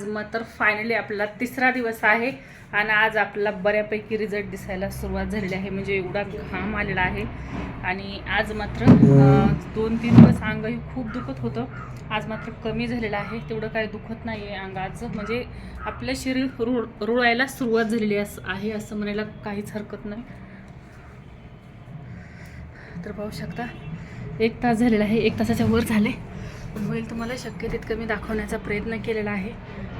आज मग तर फायनली आपला तिसरा दिवस आहे आणि आज आपला बऱ्यापैकी रिझल्ट दिसायला सुरुवात झालेली आहे. म्हणजे एवढा घाम आलेला आहे. आणि आज मात्र दोन तीन दिवस अंगही खूप दुखत होतं. आज मात्र कमी झालेलं आहे. तेवढं काही दुखत नाही आहे अंगाचं. म्हणजे आपलं शरीर रुळ रुळायला सुरुवात झालेली अस- आहे असं म्हणायला काहीच हरकत नाही. तर पाहू शकता एक तास झालेला आहे. एक तासाच्या वर झाले. होईल तुम्हाला शक्य तितकं मी दाखवण्याचा प्रयत्न केलेला आहे.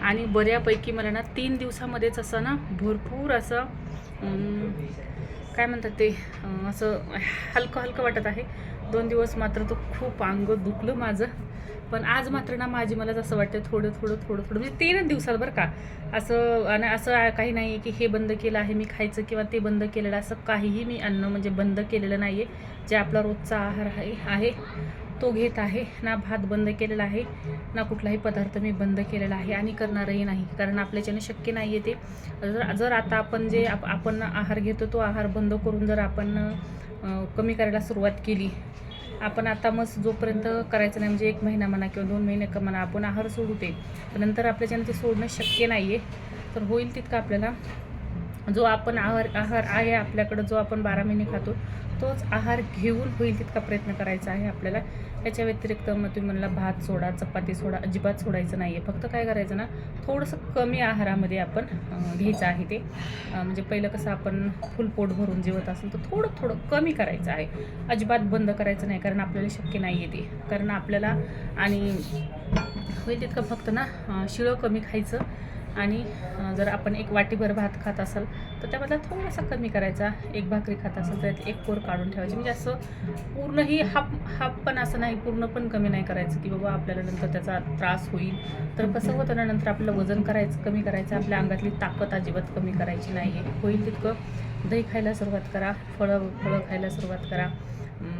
आणि बऱ्यापैकी मला ना तीन दिवसामध्येच असं ना भरपूर असं काय म्हणतात ते असं हलकं हलकं वाटत आहे. दोन दिवस मात्र तो खूप अंग दुखलं माझं. पण आज मात्र ना माझी मला असं वाटतं थोडं थोडं थोडं थोडं म्हणजे तीनच दिवसात बरं का. असं आणि असं काही नाही आहे की हे बंद केलं आहे मी खायचं किंवा ते बंद केलेलं असं काहीही मी अन्न म्हणजे बंद केलेलं नाही आहे जे आपला रोजचा आहार आहे आहे. तो घेत आहे. ना भात बंद केलेला आहे ना कुठलाही पदार्थ मी बंद केलेला आहे आणि करणारही नाही. कारण आपल्याच्याने शक्य नाही आहे ते. जर जर आता आपण जे आप आपण आहार घेतो तो आहार बंद करून जर आपण कमी करायला सुरुवात केली आपण आता मग जोपर्यंत करायचं नाही म्हणजे एक महिना म्हणा किंवा दोन महिने का म्हणा आपण आहार सोडू ते नंतर आपल्याच्याने ते सोडणं शक्य नाही आहे तर होईल तितकं आपल्याला जो आपण आहार आहार आहे आपल्याकडं जो आपण बारा महिने खातो तोच आहार घेऊन होईल तितका प्रयत्न करायचा आहे आपल्याला. याच्या व्यतिरिक्त मग तुम्ही म्हणला भात सोडा चपाती सोडा अजिबात सोडायचं नाही आहे फक्त काय करायचं ना थोडंसं कमी आहारामध्ये आपण घ्यायचं आहे ते. म्हणजे पहिलं कसं आपण फुल पोट भरून जेवत असेल तर थोडं थोडं कमी करायचं आहे. अजिबात बंद करायचं नाही कारण आपल्याला शक्य नाही आहे ते. कारण आपल्याला आणि होईल तितकं फक्त ना शिळं कमी खायचं. आणि जर आपण एक वाटीभर भात खात असाल तर त्यामधला थोडासा कमी करायचा. एक भाकरी खात असेल तर त्यात एक कोर काढून ठेवायची. म्हणजे असं पूर्णही हाफ हाफ पण असं नाही पूर्ण पण कमी नाही करायचं की बाबा आपल्याला नंतर त्याचा त्रास होईल. तर कसं होतं ना नंतर आपलं वजन करायचं कमी करायचं. आपल्या अंगातली ताकद अजिबात कमी करायची नाही आहे होईल तितकं. दही खायला सुरुवात करा. फळं फळं खायला सुरुवात करा.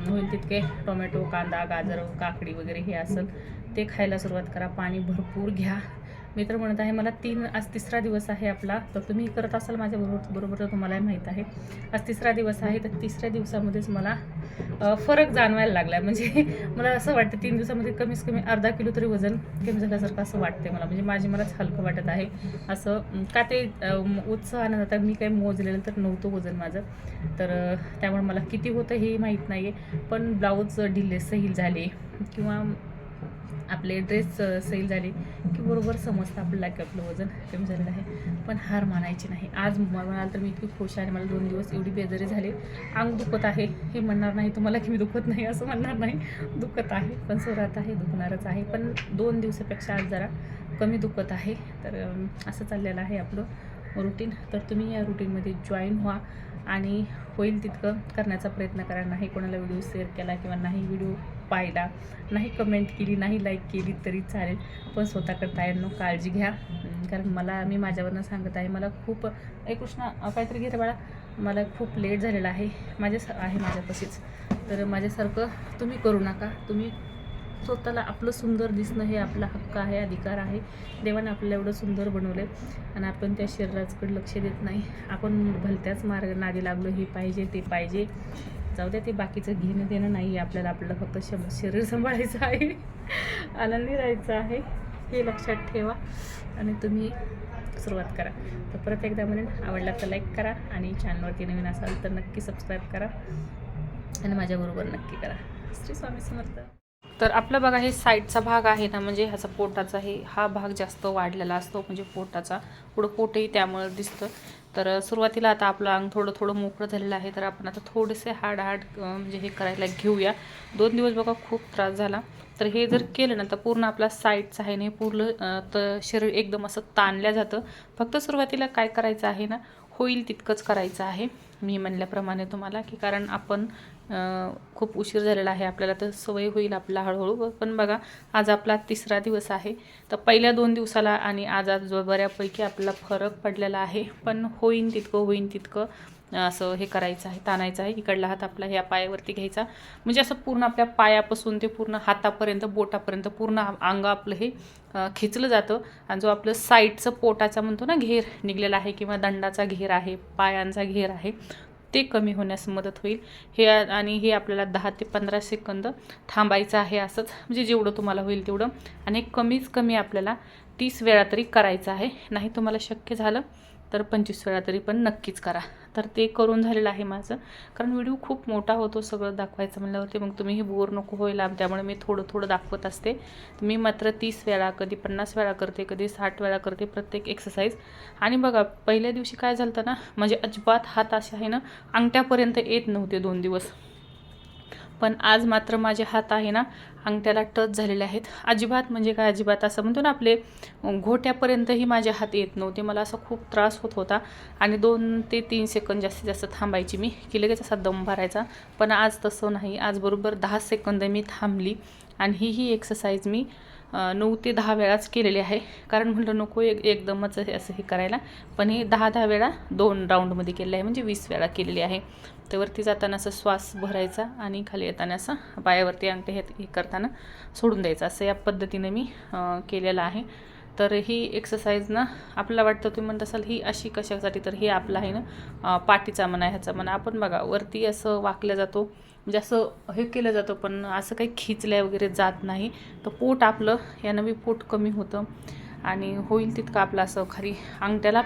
होईल तितके. टोमॅटो कांदा गाजर काकडी वगैरे हे असेल ते खायला सुरुवात करा. पाणी भरपूर घ्या. मी तर म्हणत आहे मला तीन आज तिसरा दिवस आहे आपला तर तुम्ही करत असाल माझ्याबरोबर बरोबर तर तुम्हालाही माहीत आहे. आज तिसरा दिवस आहे तर तिसऱ्या दिवसामध्येच मला फरक जाणवायला लागला आहे म्हणजे मला असं वाटतं तीन दिवसामध्ये कमीत कमी अर्धा किलो तरी वजन कमी झाल्यासारखं असं वाटते मला. म्हणजे माझी मलाच हलकं वाटत आहे. असं का ते उत्साहानं आता मी काही मोजलेलं तर नव्हतं वजन माझं. तर त्यामुळे मला किती होतं हे माहीत नाही आहे पण ब्लाऊज ढिले सैल झाले किंवा आपले ड्रेस सैल झाले की बरोबर समजतं आपल्याला की आपलं वजन कमी झालेलं आहे. पण हार मानायची नाही. आज म्हणाल तर मी इतकी खुश आहे मला दोन दिवस एवढी बेजारी झाले. अंग दुखत आहे. हे म्हणणार नाही तुम्हाला की मी दुखत नाही असं म्हणणार नाही. दुखत आहे पण सुरात आहे दुखणारच आहे. पण दोन दिवसापेक्षा आज जरा कमी दुखत आहे. तर असं चाललेलं आहे आपलं रुटीन तर तुम्ही या रुटीनमध्ये जॉईन व्हा आणि होईल तितकं करण्याचा प्रयत्न करा. नाही कोणाला व्हिडिओ शेअर केला किंवा नाही व्हिडिओ पाहिला. नाही कमेंट केली नाही लाईक केली तरी चालेल. पण स्वतःकडे तायांनो काळजी घ्या. कारण मला मी माझ्यावरनं सांगत आहे मला खूप ए कृष्णा काहीतरी घे बाळा. मला खूप लेट झालेला आहे. माझ्या आहे माझ्यापाशीच. तर माझ्यासारखं तुम्ही करू नका. तुम्ही स्वतःला आपलं सुंदर दिसणं हे आपला हक्क आहे अधिकार आहे. देवाने आपल्याला एवढं सुंदर बनवलं आणि आपण त्या शरीराकडे लक्ष देत नाही. आपण भलत्याच मार्ग नादी लागलो हे पाहिजे ते पाहिजे. जाऊ द्या ते बाकीचं घेणं देणं नाही आहे आपल्याला आपल्याला फक्त शम शरीर सांभाळायचं आहे. आनंदी राहायचं आहे. हे लक्षात ठेवा आणि तुम्ही सुरुवात करा. तर परत एकदा म्हणेन आवडला तर लाईक करा आणि चॅनलवरती नवीन असाल तर नक्की सबस्क्राईब करा आणि माझ्याबरोबर नक्की करा. श्री स्वामी समर्थ. तर आपलं बघा हे साईडचा भाग आहे ना म्हणजे ह्याचा पोटाचा हे हा भाग जास्त वाढलेला असतो. म्हणजे पोटाचा पुढं पोटही त्यामुळं दिसतं. तर सुरुवातीला आता आपलं अंग थोडं थोडं मोकळं झालेलं आहे तर आपण आता थोडेसे हाड हाड म्हणजे हे करायला घेऊया. दोन दिवस बघा खूप त्रास झाला. तर हे जर केलं ना तर पूर्ण आपला साईडचं आहे ना पूर्ण तर शरीर एकदम असं ताणलं जातं. फक्त सुरुवातीला काय करायचं आहे ना होईल तितकंच करायचं आहे. मी म्हणल्याप्रमाणे तुम्हाला की कारण आपण खूप उशीर झालेला आहे. आपल्याला तर सवय होईल आपला हळूहळू. पण बघा आज आपला तिसरा दिवस आहे. तर पहिल्या दोन दिवसाला आणि आज आज जो बऱ्यापैकी आपला फरक पडलेला आहे. पण होईन तितकं होईन तितकं. असं हे करायचं आहे ताणायचं आहे. इकडला हात आपला ह्या पायावरती घ्यायचा. म्हणजे असं पूर्ण आपल्या पायापासून ते पूर्ण हातापर्यंत बोटापर्यंत पूर्ण अंग आपलं हे खेचलं जातं. आणि जो आपलं साईडचं पोटाचा म्हणतो ना घेर निघलेला आहे किंवा दंडाचा घेर आहे पायांचा घेर आहे ते कमी होण्यास मदत होईल. हे आणि हे आपल्याला दहा ते पंधरा सेकंद थांबायचं आहे असंच. म्हणजे जेवढं तुम्हाला होईल तेवढं. आणि कमीच कमी आपल्याला तीस वेळा तरी करायचं आहे. नाही तुम्हाला शक्य झालं तर पंचवीस वेळा तरी पण नक्कीच करा. तर ते करून झालेलं आहे माझं. कारण व्हिडिओ खूप मोठा होतो सगळं दाखवायचं म्हणल्यावरती मग तुम्हीही बोर नको होईल त्यामुळे मी थोडं थोडं दाखवत असते. मी मात्र तीस वेळा कधी पन्नास वेळा करते कधी साठ वेळा करते प्रत्येक एक्सरसाइज आणि बघा पहिल्या दिवशी काय झालं ना म्हणजे अजिबात हात असे आहे ना अंगठ्यापर्यंत येत नव्हते दोन दिवस. पण आज मात्र माझे हात आहे ना अंगठ्याला टच झालेले आहेत. अजिबात म्हणजे काय अजिबात असं म्हणतो ना आपले घोट्यापर्यंतही माझे हात येत नव्हते. मला असा खूप त्रास होत होता आणि दोन ते तीन सेकंद जास्तीत जास्त थांबायची मी. की लगेच असा दम भरायचा. पण आज तसं नाही. आज बरोबर दहा सेकंद मी थांबली आणि ही ही एक्सरसाइज मी नऊ ते दहा वेळाच केलेली आहे. कारण म्हटलं नको एक एकदमच असं हे करायला. पण हे दहा दहा वेळा दोन राऊंडमध्ये केलेलं आहे. म्हणजे वीस वेळा केलेली आहे. तर वरती जाताना असं श्वास भरायचा आणि खाली येताना असं पायावरती अंगठे हे हे करताना सोडून द्यायचं. असं या पद्धतीने मी केलेलं आहे. तर ही एक्सरसाइज ना आपल्याला वाटतं तुम्ही म्हणत असाल ही अशी कशासाठी? तर ही आपलं आहे ना पाठीचा म्हणा ह्याचा म्हणा. आपण बघा वरती असं वाकल्या जातो म्हणजे असं हे केलं जातं पण असं काही खिचल्या वगैरे जात नाही. तर पोट आपलं यानं बी पोट कमी होतं. आणि होईल तितकं आपलं असं खाली अंगठ्याला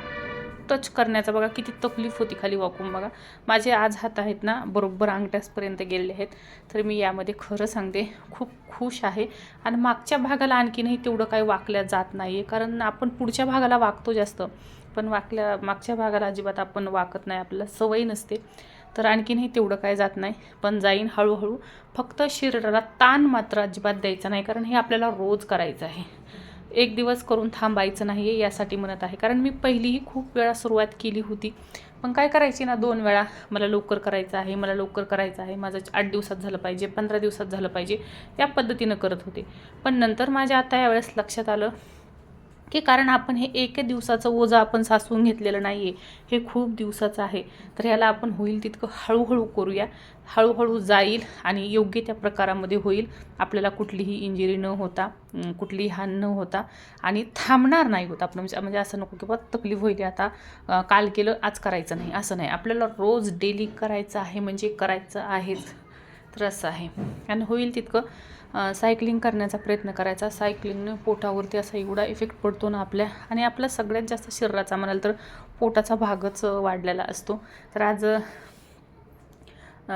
टच करण्याचा बघा किती तकलीफ होती खाली वाकून बघा. माझे आज हात आहेत ना बरोबर अंगठ्यासपर्यंत गेलेले आहेत. तर मी यामध्ये खरं सांगते खूप खुश आहे. आणि मागच्या भागाला आणखीनही तेवढं काही वाकल्या जात नाही आहे कारण आपण पुढच्या भागाला वाकतो जास्त. पण वाकल्या मागच्या भागाला अजिबात आपण वाकत नाही. आपल्याला सवय नसते. तर आणखीनही तेवढं काय जात नाही. पण जाईन हळूहळू. फक्त शरीराला ताण मात्र अजिबात द्यायचा नाही. कारण हे आपल्याला रोज करायचं आहे. एक दिवस करून थांबायचं नाही आहे यासाठी म्हणत आहे. कारण मी पहिलीही खूप वेळा सुरुवात केली होती. पण काय करायची ना दोन वेळा मला लवकर करायचं आहे मला लवकर करायचं आहे. माझं आठ दिवसात झालं पाहिजे पंधरा दिवसात झालं पाहिजे. या पद्धतीनं करत होते. पण नंतर माझ्या आता यावेळेस लक्षात आलं की कारण आपण हे एक दिवसाचं ओझं आपण सासवून घेतलेलं नाही आहे हे खूप दिवसाचं आहे. तर ह्याला आपण होईल तितकं हळूहळू करूया. हळूहळू जाईल आणि योग्य त्या प्रकारामध्ये होईल. आपल्याला कुठलीही इंजुरी न होता कुठलीही हान न होता आणि थांबणार नाही होत आपण. म्हणजे म्हणजे असं नको की बा तकलीफ होईल आता काल केलं आज करायचं नाही. असं नाही. आपल्याला रोज डेली करायचं आहे म्हणजे करायचं आहेच. तर असं आहे. आणि होईल तितकं. सायकलिंग करण्याचा प्रयत्न करायचा. सायकलिंगने पोटावरती असा एवढा इफेक्ट पडतो ना आपल्या. आणि आपला सगळ्यात जास्त शरीराचा म्हणाल तर पोटाचा भागच वाढलेला असतो. तर आज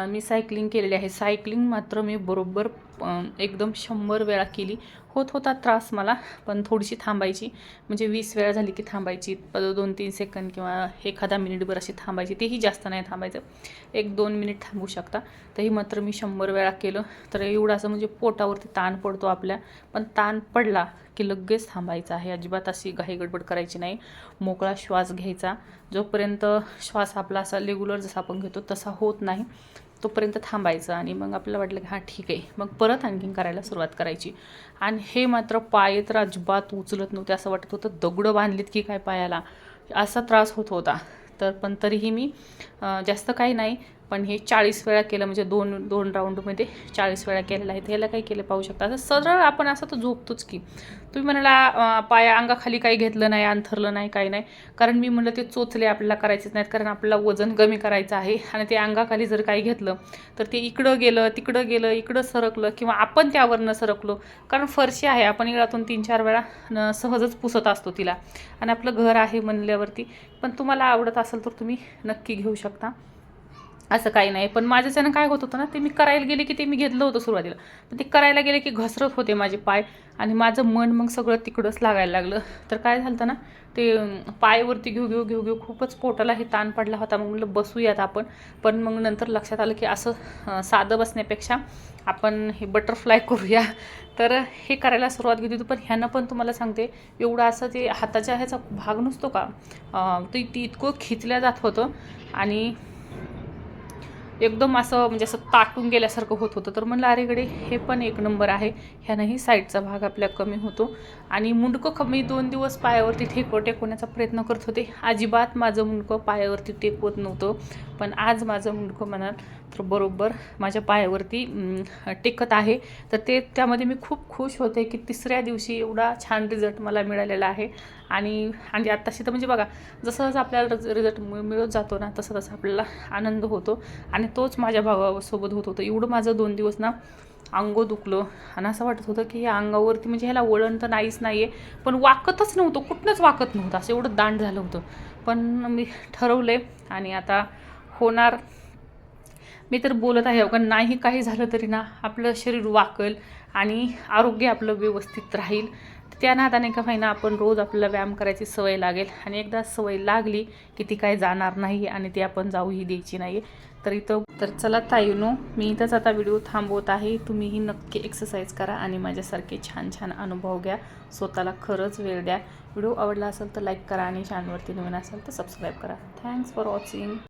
मी सायकलिंग केलेली आहे. सायकलिंग मात्र मी बरोबर एकदम शंभर वेळा केली. होत होता त्रास मला पण थोडीशी थांबायची. म्हणजे वीस वेळा झाली की थांबायची. दोन तीन सेकंद किंवा एखादा मिनिटभर अशी थांबायची. तेही जास्त नाही थांबायचं. एक दोन मिनिट थांबू शकता. तरी मात्र मी शंभर वेळा केलं. तर एवढं असं म्हणजे पोटावरती ताण पडतो आपल्या. पण ताण पडला की लगेच थांबायचं आहे. अजिबात अशी घाई गडबड करायची नाही. मोकळा श्वास घ्यायचा. जोपर्यंत श्वास आपला असा रेग्युलर जसा आपण घेतो तसा होत नाही. तोपर्यंत थांबायचं आणि मग आपल्याला वाटलं की हां ठीक आहे. मग परत आणखीन करायला सुरुवात करायची. आणि हे मात्र पाय तर अजिबात उचलत नव्हते असं वाटत होतं. दगडं बांधलीत की काय पायाला? असा त्रास होत होता. तर पण तरीही मी जास्त काही नाही. पण हे चाळीस वेळा केलं म्हणजे दोन दोन राऊंडमध्ये चाळीस वेळा केलेलं आहे. ह्याला काही केलं पाहू शकता? असं सरळ आपण असं तर झोपतोच की. तुम्ही म्हणाला पाया अंगाखाली काही घेतलं नाही अंथरलं नाही काही नाही. कारण मी म्हणलं ते चोचले आपल्याला करायचेच नाहीत कारण आपल्याला वजन कमी करायचं आहे आणि ते अंगाखाली जर काही घेतलं तर ते इकडं गेलं तिकडं गेलं इकडं सरकलं किंवा आपण त्यावरनं सरकलो. कारण फरशी आहे आपण इकडातून तीन चार वेळा न सहजच पुसत असतो तिला. आणि आपलं घर आहे म्हणल्यावरती. पण तुम्हाला आवडत असेल तर तुम्ही नक्की घेऊ शकता. असं काही नाही. पण माझ्याच्यानं काय होत होतं ना ते मी करायला गेले की ते मी घेतलं होतं सुरुवातीला. पण ते करायला गेले की घसरत होते माझे पाय आणि माझं मन मग सगळं तिकडंच लागायला लागलं. तर काय झालं ना ते पायवरती घेऊ घेऊ घेऊ घेऊ खूपच पोटाला हे ताण पडला होता. मग म्हटलं बसूयात आपण. पण मग नंतर लक्षात आलं की असं साधं बसण्यापेक्षा आपण हे बटरफ्लाय करूया. तर हे करायला सुरुवात केली होती. पण ह्यानं पण तुम्हाला सांगते एवढं असं ते हाताच्या ह्याचा भाग नसतो का ते ती इतकं खिचल्या जात होतं. आणि एकदम असं म्हणजे असं ताटून गेल्यासारखं होत होतं. तर म्हणलं अरेकडे हे पण एक नंबर आहे. ह्यानंही साईडचा भाग आपल्या कमी होतो. आणि मुंडकं कमी दोन दिवस पायावरती टेकव टेकवण्याचा प्रयत्न करत होते. अजिबात माझं मुंडकं पायावरती टेकवत नव्हतं. पण आज माझं मुंडकं म्हणाल तर बरोबर माझ्या पायावरती टेकत आहे. तर ते त्यामध्ये मी खूप खुश होते की तिसऱ्या दिवशी एवढा छान रिझल्ट मला मिळालेला आहे. आणि आणि आत्ताशी तर म्हणजे बघा जसं जसं आपल्याला रिझल्ट मिळत जातो ना तसं तसं आपल्याला आनंद होतो. आणि तोच माझ्या भावासोबत होत होतं. एवढं माझं दोन दिवस ना अंग दुखलं. आणि असं वाटत होतं की ह्या अंगावरती म्हणजे ह्याला वळण तर नाहीच नाही आहे पण वाकतच नव्हतं. कुठनंच वाकत नव्हतं. असं एवढं दांड झालं होतं. पण मी ठरवलं आहे आणि आता होणार. मी तर बोलत आहे कारण नाही काही झालं तरी ना आपलं शरीर वाकल आणि आरोग्य आपलं व्यवस्थित राहील. त्या नादाने का होईना आपण रोज आपल्याला व्यायाम करायची सवय लागेल आणि एकदा सवय लागली की ती काय जाणार नाही आणि ती आपण जाऊही द्यायची नाही. तर इथं तर चला ताईनो मी इथंच आता व्हिडिओ थांबवत आहे. तुम्हीही नक्की एक्सरसाइज करा आणि माझ्यासारखे छान छान अनुभव घ्या. स्वतःला खरंच वेळ द्या. व्हिडिओ आवडला असेल तर लाईक करा आणि चॅनलवरती नवीन असेल तर सबस्क्राईब करा. Thanks for watching